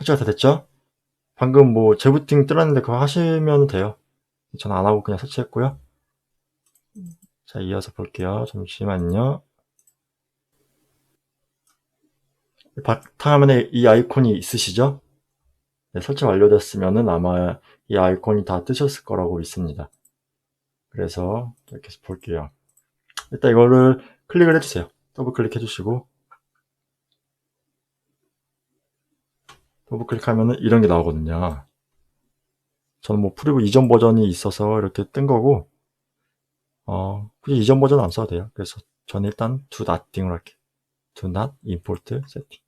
설치가 다 됐죠? 방금 뭐 재부팅 뜰었는데 그거 하시면 돼요. 저는 안 하고 그냥 설치했고요. 자, 이어서 볼게요. 잠시만요. 바탕화면에 이 아이콘이 있으시죠? 네, 설치 완료됐으면은 아마 이 아이콘이 다 뜨셨을 거라고 믿습니다. 그래서 이렇게 볼게요. 일단 이거를 클릭을 해주세요. 더블 클릭 해주시고 더블 클릭하면은 이런 게 나오거든요. 저는 뭐 프리뷰 이전 버전이 있어서 이렇게 뜬 거고 어, 굳이 이전 버전 안 써도 돼요. 그래서 저는 일단 do nothing으로 할게요. do not import setting.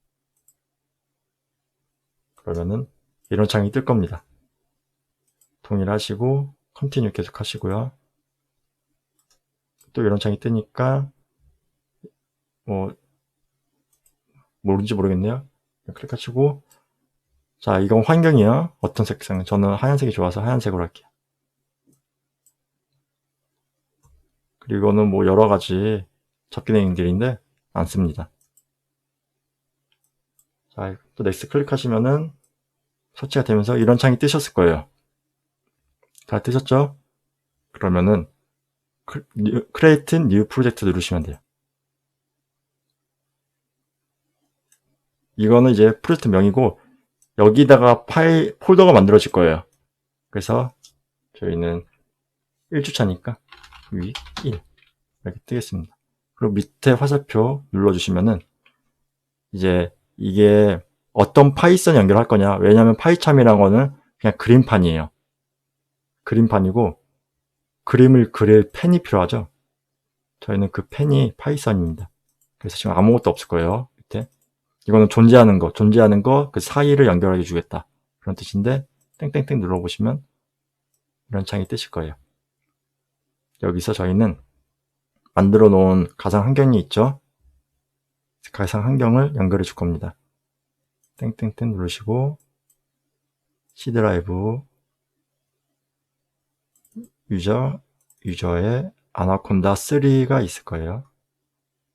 그러면은 이런 창이 뜰 겁니다. 동일하시고 컨티뉴 계속 하시고요. 또 이런 창이 뜨니까 뭐 모르는지 모르겠네요. 클릭하시고 자 이건 환경이요. 어떤 색상? 저는 하얀색이 좋아서 하얀색으로 할게요. 그리고 이거는 뭐 여러 가지 접기 내용들인데 안 씁니다. 자, 또 넥스트 클릭하시면은 설치가 되면서 이런 창이 뜨셨을 거예요. 다 뜨셨죠? 그러면은 크레이트 뉴 프로젝트 누르시면 돼요. 이거는 이제 프로젝트 명이고 여기다가 파일 폴더가 만들어질 거예요. 그래서 저희는 1주차니까 위 1. 이렇게 뜨겠습니다. 그리고 밑에 화살표 눌러주시면은 이제 이게 어떤 파이썬 연결할 거냐. 왜냐하면 파이참이란 거는 그냥 그림판이에요. 그림판이고 그림을 그릴 펜이 필요하죠. 저희는 그 펜이 파이썬입니다. 그래서 지금 아무것도 없을 거예요. 이거는 존재하는 거, 존재하는 거 그 사이를 연결해 주겠다. 그런 뜻인데 땡땡땡 눌러보시면 이런 창이 뜨실 거예요. 여기서 저희는 만들어 놓은 가상 환경이 있죠. 가상 환경을 연결해 줄 겁니다. 땡땡땡 누르시고 C 드라이브 유저 유저의 아나콘다 3가 있을 거예요.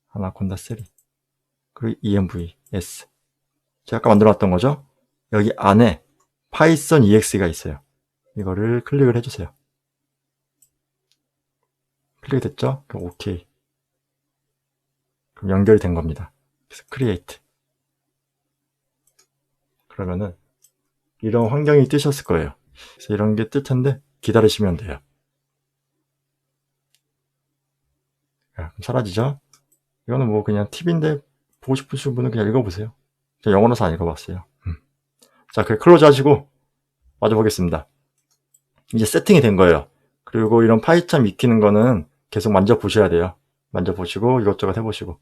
아나콘다 3 그리고 env s 제가 아까 만들어 놨던 거죠. 여기 안에 파이썬 ex가 있어요. 이거를 클릭을 해주세요. 클릭 됐죠? 그럼 OK. 그럼 연결이 된 겁니다. 그래서 create. 그러면은 이런 환경이 뜨셨을 거예요. 그래서 이런 게 뜰 텐데 기다리시면 돼요. 야, 그럼 사라지죠? 이거는 뭐 그냥 팁인데 보고 싶으신 분은 그냥 읽어보세요. 제가 영어로서 안 읽어봤어요. 음. 자, 그 클로즈 하시고 마저 보겠습니다. 이제 세팅이 된 거예요. 그리고 이런 파이참 익히는 거는 계속 만져보셔야 돼요. 만져보시고 이것저것 해보시고